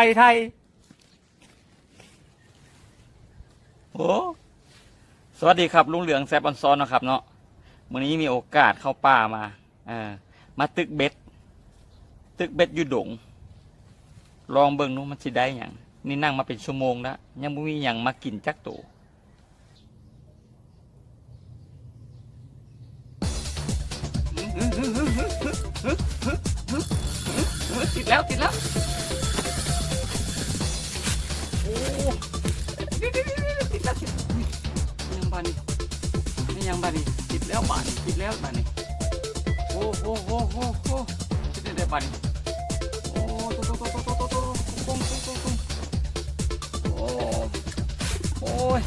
รไทยโอ้สวัสดีครับลุงเหลืองแซบออนซอนนะครับ เนาะวันนี้มีโอกาสเข้าป่ามาเออมาตึกเบ็ด ตึกเบ็ดอยู่ดง ลองเบิ่งนู้มันสิได้อย่างนี่นั่งมาเป็นชั่วโมงแล้วยังไม่มีอย่างมากินจักโตวติดแล้วติดแล้วโอ้ ติดแล้วติดยังบานี่นี่ยังบานี่ติดแล้วบานี่ติดแล้วบานี่โอ้โหโอ้โหโอ้ติดได้บานี่โอ้โตโตโตโตโตโตโตปุ้งปุ้งปุ้งปุ้งโอ้โอ้ย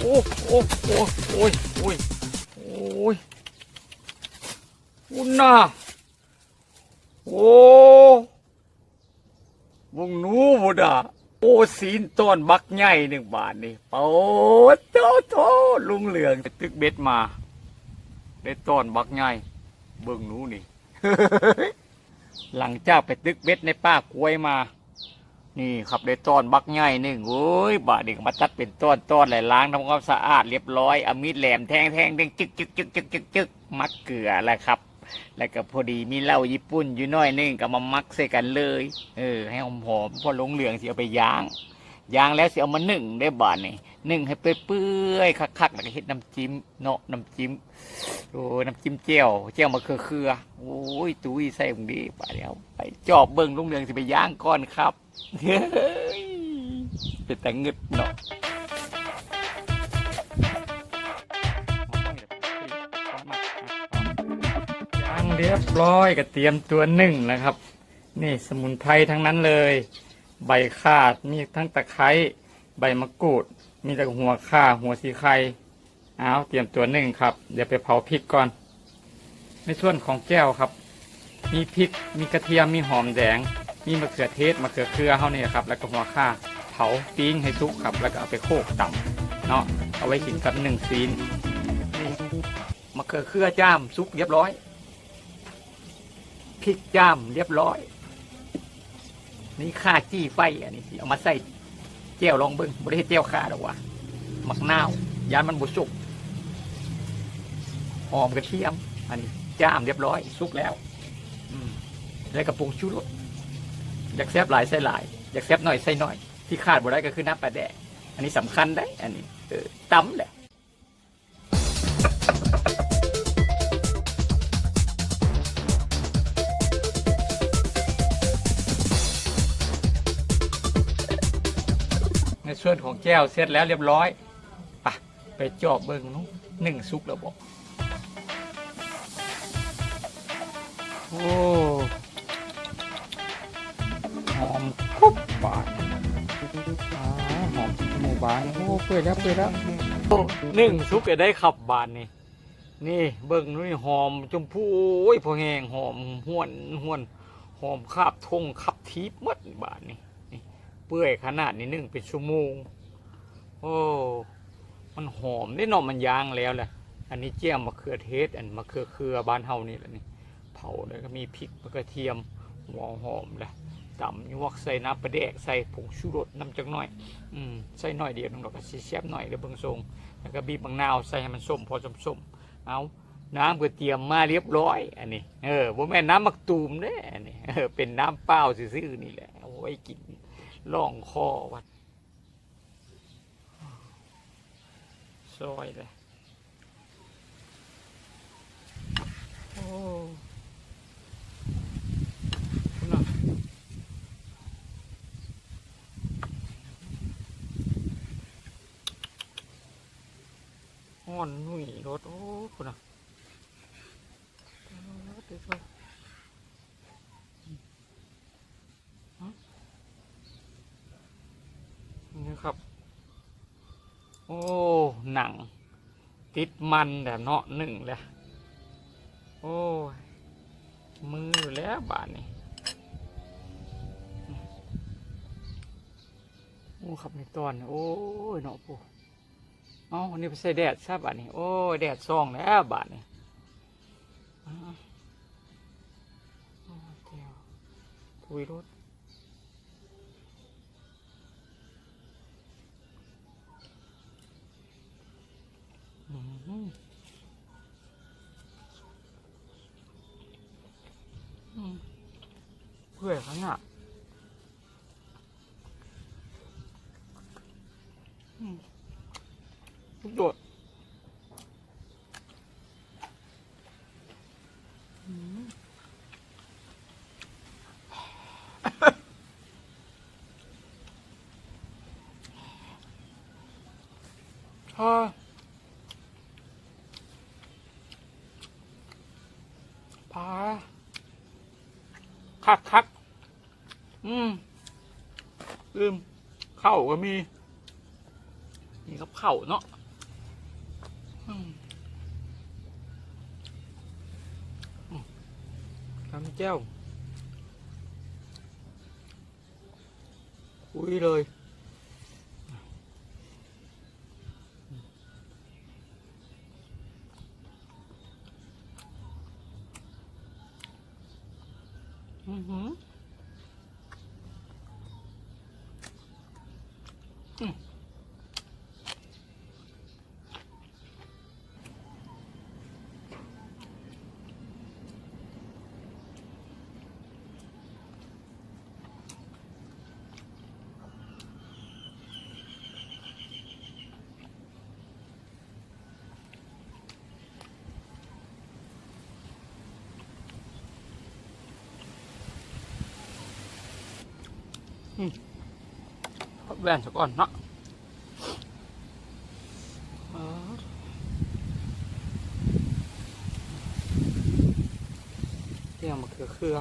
โอ้โอ้โอ้โอ้ยโอ้ยโอ้ยอุณน่ะโอ้วงนู้บุดา โอ้สีนต้นบักใหญ่หนึ่งบาทนี่โอ้โตโตลุงเหลืองตึกเบ็ดมา ได้ต้นบักใหญ่เบิ่งหนูนี่ หลังจากไปตึกเบ็ดในป้ากล้วยมา นี่ครับได้ต้อนบักใหญ่หนึ่งโอ้ยบาดเด็กมาตัดเป็นต้อนต้อนหลายล้างทำความสะอาดเรียบร้อยเอามีดแหลมแทงแทงเด้งจึกจึกจึกจึกจึกจึกมักเกลือแหละครับ แล้วก็พอดีมีเหล้าญี่ปุ่นอยู่น้อยนึงก็มามักใส่กันเลย เออ ให้หอมหอมพอลงเหลืองสิเอาไปย่างย่างแล้วสิเอามานึ่งได้บาดนี่นึ่งให้เปื่อยๆคักๆแล้วก็เฮ็ดน้ำจิ้มเนาะน้ำจิ้มโอ้น้ำจิ้มเจียวเจียวมะเขือเคือโอ้ยตุ้ยใส่มึงดีไปเดียวไปจอบเบิ่งลุงเรืองสิไปย่างก่อนครับเฮ้ยเป็นแต่เงึดเนาะ เรียบร้อยก็เตรียมตัวหนึ่งแล้วครับ นี่สมุนไพรทั้งนั้นเลย ใบข่ามีทั้งตะไคร้ใบมะกรูด มีแต่หัวข่าหัวสีไข่เอาเตรียมตัวหนึ่งครับ เดี๋ยวไปเผาพริกก่อน ในส่วนของแก้วครับ มีพริกมีกระเทียมมีหอมแดง มีมะเขือเทศมะเขือเคือเฮาเนี่ยครับ แล้วก็หัวข่าเผาปิ้งให้สุกครับ แล้วก็เอาไปโขกต่ำเนาะเอาไว้กินกับหนึ่งซีนมะเขือเคือจ้ามสุกเรียบร้อย พริกจ้ามเรียบร้อย นี่ข่าจี้ไฟอันนี้เอามาใส่แก้วลองเบิ้งบริเฮ็ดแก้วข่าหรอกวะมักนาว ยานมันบุสุกหอมกระเทียม อันนี้จ้ามเรียบร้อยสุกแล้วแล้วกระปุงชูรสอยากแซบหลายใส่หลาย อยากแซบหน่อยใส่หน่อย ที่ขาดบ่ได้ก็คือน้ำปลาแดกอันนี้สำคัญได้ อันนี้เออตำแหละ ส่วนของแก้วเสร็จแล้วเรียบร้อยไปไปจอบเบิ้งนู้นหนึ่งซุกแล้วบอกโอ้หอมคุบบานอ่าหอมหมูบานโอ้เปื่อยแล้วเปื่อยแล้วหนึ่งซุกจะได้ขับบานนี่นี่เบิ่งนู่นหอมชมพูโอ้ยพอแหงหอมห้วนห้วนหอมคาบทงขับทิพย์หมดบานนี่ เปื่อยขนาดนี้นึ่งเป็นชั่วโมง โอ้ มันหอมได้หนอมันยางแล้วแหละอันนี้เจียมมะเขือเทศ อันมะเขือเคือบ้านเฮานี่แหละนี่ เผาแล้วก็มีพริกมะเขือเทียมหัวหอมแหละตำยวกใส่น้ำปลาแดกใส่ผงชูรสน้ำจักหน่อย อืมใส่หน่อยเดียวนึงดอกก็สิแซบหน่อยเดี๋ยวเบิ่งทรงแล้วก็บีบมะนาวใส่ให้มันส้มพอส้มๆเอาน้ำก็เตรียมมาเรียบร้อย อันนี้ เออบ่แม่น้ำมักตูมเด้อันนี้เออเป็นน้ำเปล่าซื่อๆนี่แหละ ไว้กินล่องคอวัดซอยเลยโอ้คุณน่ะอ่อนหนุ่ยรถโอ้คุณน่ะโอ้เดี๋ยวก่อนฮะนี่ครับ โอ้ หนัง ติดมันแต่เนาะหนึ่งเลยโอ้ยมือแล้วบาทนี่โอ้ขับในตอนโอ้ยเนาะปูเอ้าอันนี้ไปใส่แดดซะบาทนี่โอ้แดดซองแล้วบาทนี่อ้าวโอ้ยเดี๋ยวทุยรถ เพื่อนเขาเนี่ยอืมลูกโดดอืม ฮ่าพา คักคักอืมลืมเข้าก็มีมีกับเข้าเนาะทำแจ้วคุยเลย อื แบนซะก่อนเนาะเตียงมะเขือเครือ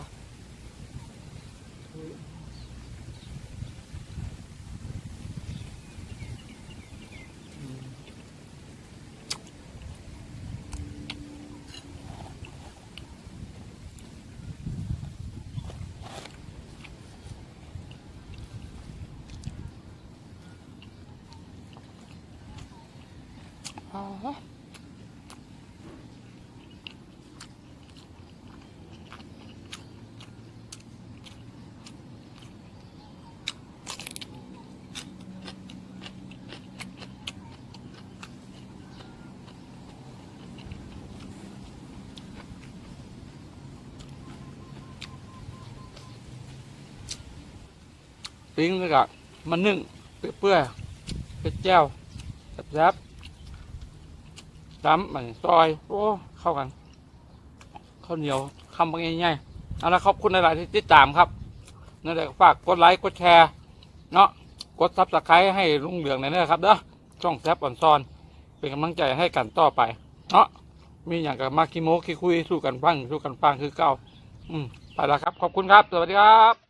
อ๋อปิ้งแล้วก็มันนึ่งเปื่อยๆเป็นแจ้วแซ่บๆดำมันซอย โอ้เข้ากันข้าวเหนียวคำบางง่ายๆเอาละขอบคุณหลายๆที่ติดตามครับนั่นแหละฝากกดไลค์กดแชร์เนาะกดซับสไครต์ให้ลุงเหลืองหน่อยนะครับเด้อช่องแซบอ่อนซอน เป็นกำลังใจให้กันต่อไปเนาะมีอย่างกับมาคิโมคิคุยสู้กันฟังสู้กันฟังคือเก่า อืมไปแล้วครับ ขอบคุณครับ สวัสดีครับ